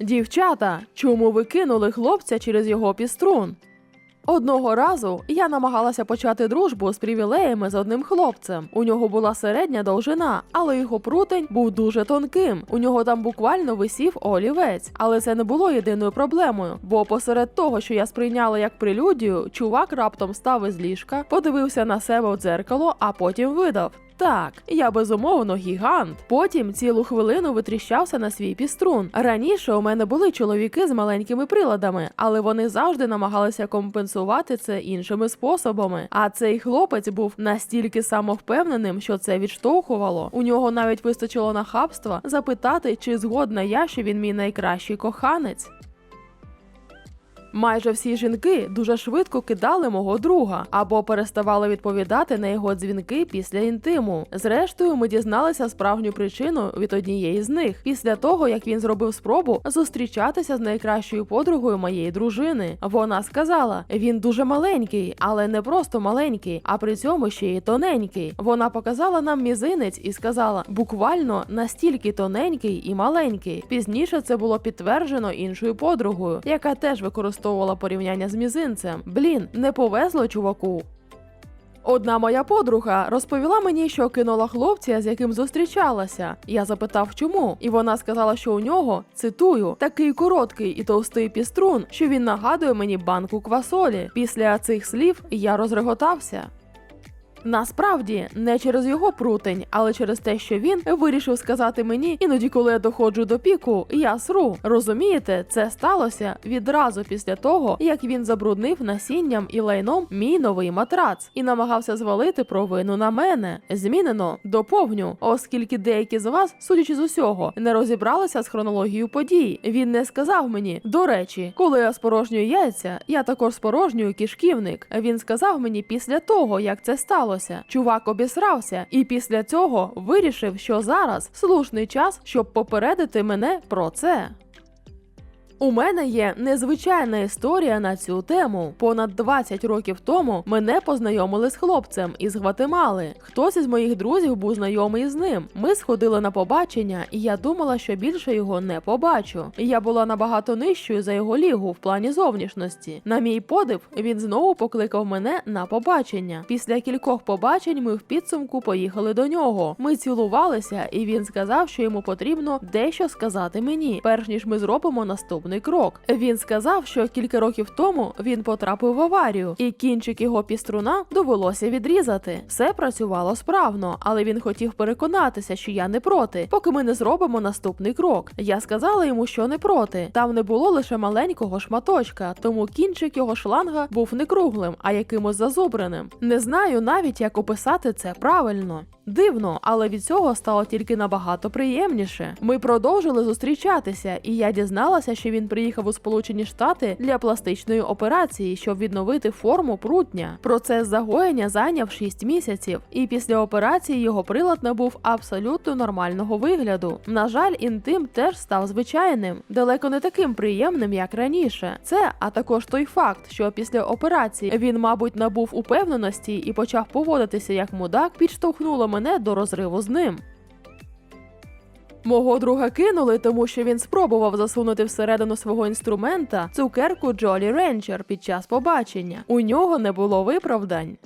Дівчата, чому ви кинули хлопця через його піструн? Одного разу я намагалася почати дружбу з привілеями з одним хлопцем. У нього була середня довжина, але його прутень був дуже тонким. У нього там буквально висів олівець. Але це не було єдиною проблемою, бо посеред того, що я сприйняла як прелюдію, чувак раптом став із ліжка, подивився на себе в дзеркало, а потім видав. Так, я безумовно гігант. Потім цілу хвилину витріщався на свій піструн. Раніше у мене були чоловіки з маленькими приладами, але вони завжди намагалися компенсувати це іншими способами. А цей хлопець був настільки самовпевненим, що це відштовхувало. У нього навіть вистачило нахабства запитати, чи згодна я, що він мій найкращий коханець. Майже всі жінки дуже швидко кидали мого друга або переставали відповідати на його дзвінки після інтиму. Зрештою, ми дізналися справжню причину від однієї з них після того, як він зробив спробу зустрічатися з найкращою подругою моєї дружини. Вона сказала: він дуже маленький, але не просто маленький, а при цьому ще й тоненький. Вона показала нам мізинець і сказала: буквально настільки тоненький і маленький. Пізніше це було підтверджено іншою подругою, яка теж використовувала порівняння з мізинцем. Блін, не повезло чуваку. Одна моя подруга розповіла мені, що кинула хлопця, з яким зустрічалася. Я запитав, чому, і вона сказала, що у нього цитую такий короткий і товстий піструн, що він нагадує мені банку квасолі. Після цих слів я розреготався. Насправді не через його прутень, але через те, що він вирішив сказати мені, іноді, коли я доходжу до піку, я сру. Розумієте, це сталося відразу після того, як він забруднив насінням і лайном мій новий матрац і намагався звалити провину на мене. Змінено доповню, оскільки деякі з вас, судячи з усього, не розібралися з хронологією подій. Він не сказав мені. До речі, коли я спорожнюю яйця, я також спорожнюю кишківник. Він сказав мені після того, як це сталося. Чувак обісрався, і після цього вирішив, що зараз слушний час, щоб попередити мене про це. У мене є незвичайна історія на цю тему. Понад 20 років тому мене познайомили з хлопцем із Гватемали. Хтось із моїх друзів був знайомий з ним. Ми сходили на побачення, і я думала, що більше його не побачу. Я була набагато нижчою за його лігу в плані зовнішності. На мій подив, він знову покликав мене на побачення. Після кількох побачень ми в підсумку поїхали до нього. Ми цілувалися, і він сказав, що йому потрібно дещо сказати мені, перш ніж ми зробимо наступний крок. Він сказав, що кілька років тому він потрапив в аварію, і кінчик його піструна довелося відрізати. Все працювало справно, але він хотів переконатися, що я не проти, поки ми не зробимо наступний крок. Я сказала йому, що не проти. Там не було лише маленького шматочка, тому кінчик його шланга був не круглим, а якимось зазубреним. Не знаю навіть, як описати це правильно. Дивно, але від цього стало тільки набагато приємніше. Ми продовжили зустрічатися, і я дізналася, що він приїхав у Сполучені Штати для пластичної операції, щоб відновити форму прутня. Процес загоєння зайняв 6 місяців, і після операції його прилад набув абсолютно нормального вигляду. На жаль, інтим теж став звичайним, далеко не таким приємним, як раніше. Це, а також той факт, що після операції він, мабуть, набув упевненості і почав поводитися як мудак, підштовхнуло мене до розриву з ним. Мого друга кинули, тому що він спробував засунути всередину свого інструмента цукерку Джолі Ренчер під час побачення. У нього не було виправдань.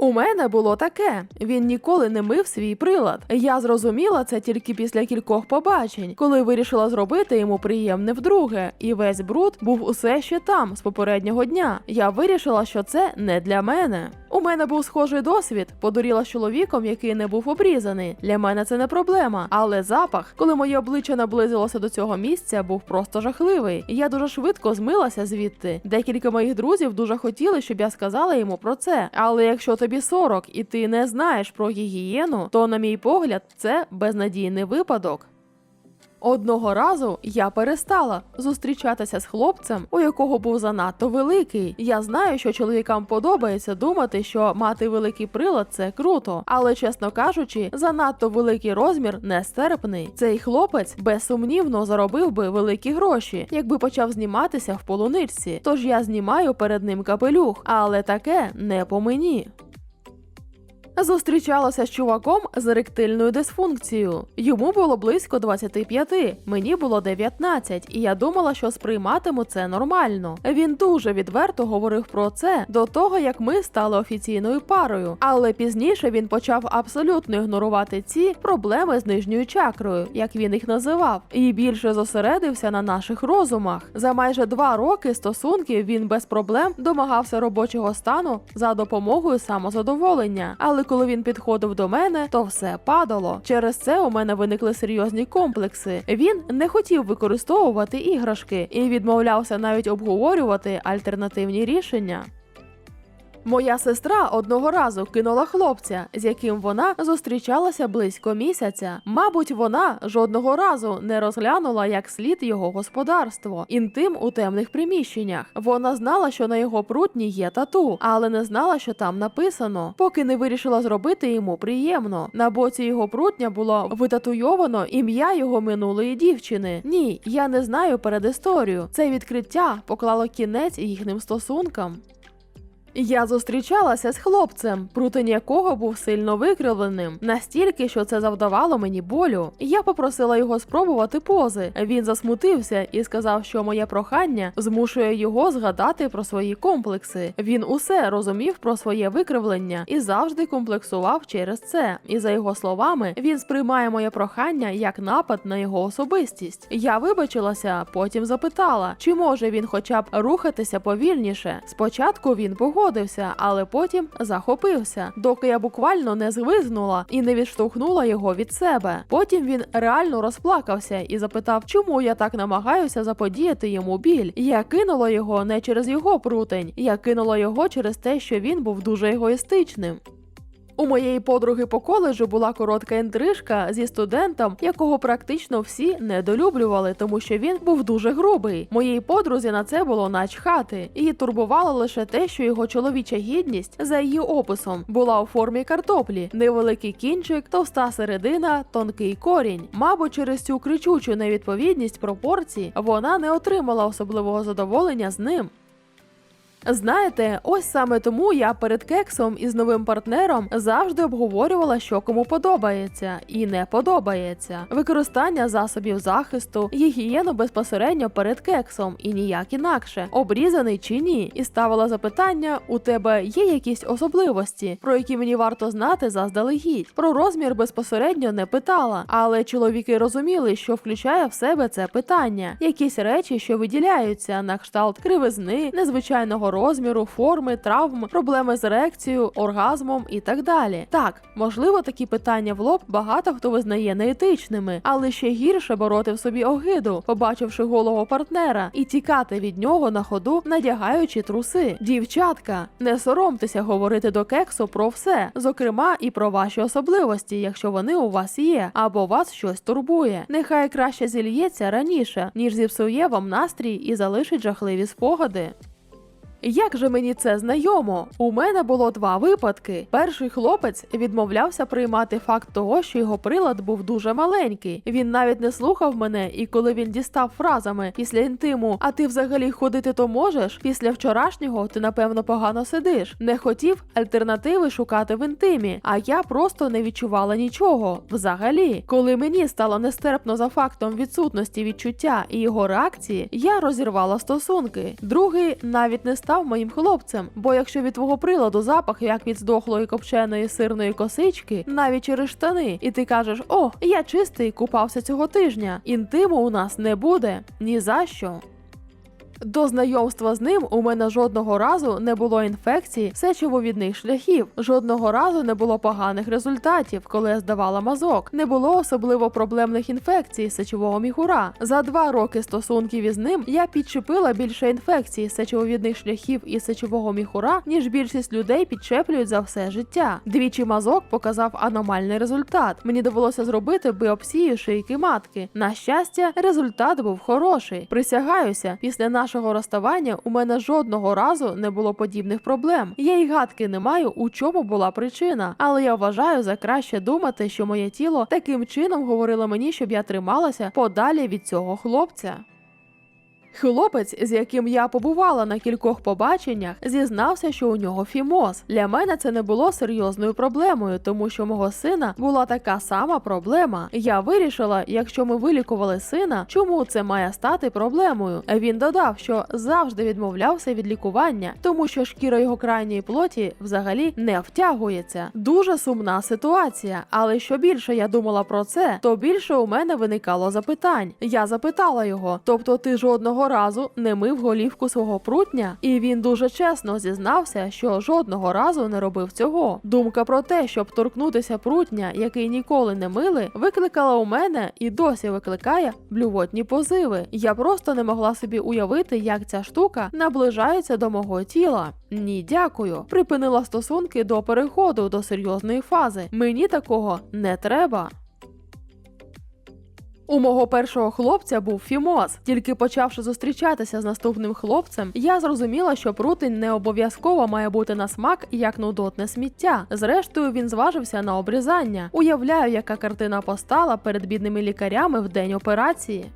У мене було таке: він ніколи не мив свій прилад. Я зрозуміла це тільки після кількох побачень, коли вирішила зробити йому приємне вдруге, і весь бруд був усе ще там з попереднього дня. Я вирішила, що це не для мене. Мене був схожий досвід, подуріла з чоловіком, який не був обрізаний. Для мене це не проблема. Але запах, коли моє обличчя наблизилося до цього місця, був просто жахливий. І Я дуже швидко змилася звідти. Декілька моїх друзів дуже хотіли, щоб я сказала йому про це. Але якщо тобі 40 і ти не знаєш про гігієну, то, на мій погляд, це безнадійний випадок. Одного разу я перестала зустрічатися з хлопцем, у якого був занадто великий. Я знаю, що чоловікам подобається думати, що мати великий прилад це круто, але чесно кажучи, занадто великий розмір нестерпний. Цей хлопець безсумнівно заробив би великі гроші, якби почав зніматися в полуничці. Тож я знімаю перед ним капелюх, але таке не по мені. Зустрічалася з чуваком з еректильною дисфункцією. Йому було близько 25, мені було 19, і я думала, що сприйматиму це нормально. Він дуже відверто говорив про це до того, як ми стали офіційною парою. Але пізніше він почав абсолютно ігнорувати ці проблеми з нижньою чакрою, як він їх називав, і більше зосередився на наших розумах. За майже два роки стосунків він без проблем домагався робочого стану за допомогою самозадоволення. Але коли він підходив до мене, то все падало. Через це у мене виникли серйозні комплекси. Він не хотів використовувати іграшки і відмовлявся навіть обговорювати альтернативні рішення. Моя сестра одного разу кинула хлопця, з яким вона зустрічалася близько місяця. Мабуть, вона жодного разу не розглянула як слід його господарство, інтим у темних приміщеннях. Вона знала, що на його прутні є тату, але не знала, що там написано, поки не вирішила зробити йому приємно. На боці його прутня було витатуйовано ім'я його минулої дівчини. Ні, я не знаю передісторію. Це відкриття поклало кінець їхнім стосункам. Я зустрічалася з хлопцем, прутень якого був сильно викривленим, настільки, що це завдавало мені болю. Я попросила його спробувати пози. Він засмутився і сказав, що моє прохання змушує його згадати про свої комплекси. Він усе розумів про своє викривлення і завжди комплексував через це. І за його словами, він сприймає моє прохання як напад на його особистість. Я вибачилася, потім запитала, чи може він хоча б рухатися повільніше. Спочатку він погодився, але потім захопився, доки я буквально не звизнула і не відштовхнула його від себе. Потім він реально розплакався і запитав, чому я так намагаюся заподіяти йому біль. Я кинула його не через його прутень, я кинула його через те, що він був дуже егоїстичним. У моєї подруги по коледжу була коротка інтрижка зі студентом, якого практично всі недолюблювали, тому що він був дуже грубий. Моїй подрузі на це було начхати. Її турбувало лише те, що його чоловіча гідність за її описом була у формі картоплі, невеликий кінчик, товста середина, тонкий корінь. Мабуть, через цю кричучу невідповідність пропорцій вона не отримала особливого задоволення з ним. Знаєте, ось саме тому я перед кексом із новим партнером завжди обговорювала, що кому подобається і не подобається. Використання засобів захисту, гігієну безпосередньо перед кексом і ніяк інакше, обрізаний чи ні, і ставила запитання: у тебе є якісь особливості, про які мені варто знати заздалегідь. Про розмір безпосередньо не питала, але чоловіки розуміли, що включає в себе це питання, якісь речі, що виділяються на кшталт кривизни, незвичайного розміру, форми, травм, проблеми з ерекцією, оргазмом і так далі. Так, можливо, такі питання в лоб багато хто визнає неетичними, але ще гірше бороти в собі огиду, побачивши голого партнера, і тікати від нього на ходу, надягаючи труси. Дівчатка, не соромтеся говорити до кексу про все, зокрема і про ваші особливості, якщо вони у вас є, або вас щось турбує. Нехай краще зільється раніше, ніж зіпсує вам настрій і залишить жахливі спогади. Як же мені це знайомо? У мене було два випадки. Перший хлопець відмовлявся приймати факт того, що його прилад був дуже маленький. Він навіть не слухав мене, і коли він дістав фразами після інтиму, а ти взагалі ходити то можеш, після вчорашнього ти напевно погано сидиш. Не хотів альтернативи шукати в інтимі, а я просто не відчувала нічого. Взагалі, коли мені стало нестерпно за фактом відсутності відчуття і його реакції, я розірвала стосунки. Другий навіть не став моїм хлопцем, бо якщо від твого приладу запах як від здохлої копченої сирної косички, навіть через штани, і ти кажеш: О, я чистий, купався цього тижня. Інтиму у нас не буде ні за що. До знайомства з ним у мене жодного разу не було інфекцій сечововідних шляхів, жодного разу не було поганих результатів, коли я здавала мазок. Не було особливо проблемних інфекцій сечового міхура. За два роки стосунків із ним я підчепила більше інфекцій сечововідних шляхів і сечового міхура, ніж більшість людей підчеплюють за все життя. Двічі мазок показав аномальний результат. Мені довелося зробити біопсію шийки матки. На щастя, результат був хороший. Присягаюся, після нашого нашого розставання у мене жодного разу не було подібних проблем. Я й гадки не маю, у чому була причина, але я вважаю за краще думати, що моє тіло таким чином говорило мені, щоб я трималася подалі від цього хлопця. Хлопець, з яким я побувала на кількох побаченнях, зізнався, що у нього фімоз. Для мене це не було серйозною проблемою, тому що мого сина була така сама проблема. Я вирішила, якщо ми вилікували сина, чому це має стати проблемою? Він додав, що завжди відмовлявся від лікування, тому що шкіра його крайньої плоті взагалі не втягується. Дуже сумна ситуація. Але що більше я думала про це, то більше у мене виникало запитань. Я запитала його: тобто, ти жодного разу не мив голівку свого прутня? І він дуже чесно зізнався, що жодного разу не робив цього. Думка про те, щоб торкнутися прутня, який ніколи не мили, викликала у мене і досі викликає блювотні позиви. Я просто не могла собі уявити, як ця штука наближається до мого тіла. Ні, дякую. Припинила стосунки до переходу до серйозної фази. Мені такого не треба. У мого першого хлопця був фімоз. Тільки почавши зустрічатися з наступним хлопцем, я зрозуміла, що прутень не обов'язково має бути на смак як нудотне сміття. Зрештою, він зважився на обрізання. Уявляю, яка картина постала перед бідними лікарями в день операції.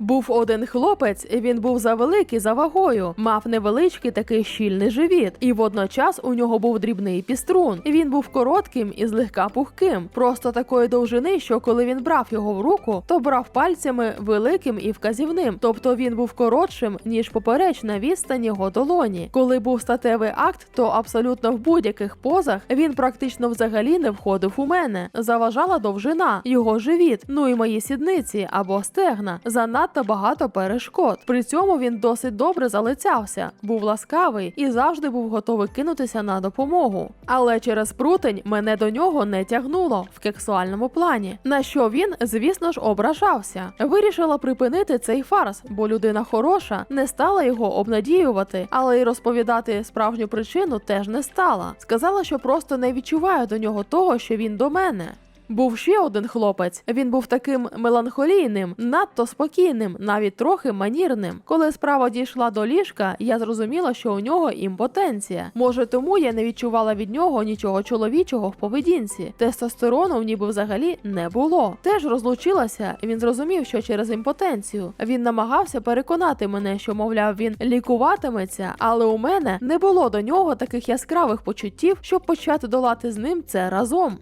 Був один хлопець, він був завеликий за вагою, мав невеличкий такий щільний живіт, і водночас у нього був дрібний піструн. Він був коротким і злегка пухким, просто такої довжини, що коли він брав його в руку, то брав пальцями великим і вказівним, тобто він був коротшим ніж поперечна відстань його долоні. Коли був статевий акт, то абсолютно в будь-яких позах він практично взагалі не входив у мене. Заважала довжина, його живіт, ну і мої сідниці або стегна. Занадто багато перешкод. При цьому він досить добре залицявся, був ласкавий і завжди був готовий кинутися на допомогу. Але через прутень мене до нього не тягнуло в кексуальному плані. На що він, звісно ж, ображався. Вирішила припинити цей фарс, бо людина хороша, не стала його обнадіювати, але й розповідати справжню причину теж не стала. Сказала, що просто не відчуваю до нього того, що він до мене. Був ще один хлопець. Він був таким меланхолійним, надто спокійним, навіть трохи манірним. Коли справа дійшла до ліжка, я зрозуміла, що у нього імпотенція. Може, тому я не відчувала від нього нічого чоловічого в поведінці. Тестостерону ніби взагалі не було. Теж розлучилася. Він зрозумів, що через імпотенцію він намагався переконати мене, що, мовляв, він лікуватиметься, але у мене не було до нього таких яскравих почуттів, щоб почати долати з ним це разом.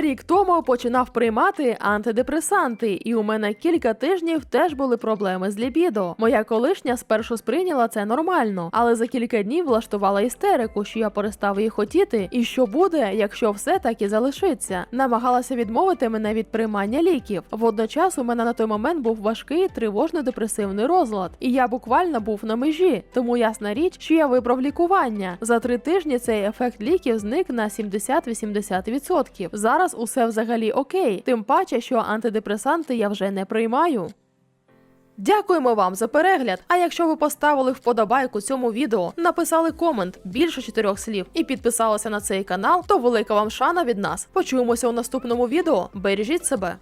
Рік тому починав приймати антидепресанти, і у мене кілька тижнів теж були проблеми з лібідо. Моя колишня спершу сприйняла це нормально, але за кілька днів влаштувала істерику, що я перестав її хотіти, і що буде, якщо все так і залишиться. Намагалася відмовити мене від приймання ліків. Водночас у мене на той момент був важкий тривожно-депресивний розлад, і я буквально був на межі. Тому ясна річ, що я вибрав лікування. За три тижні цей ефект ліків зник на 70-80%. Зараз усе взагалі окей, тим паче, що антидепресанти я вже не приймаю. Дякуємо вам за перегляд. А якщо ви поставили вподобайку цьому відео, написали комент більше чотирьох слів і підписалися на цей канал, то велика вам шана від нас. Почуємося у наступному відео. Бережіть себе.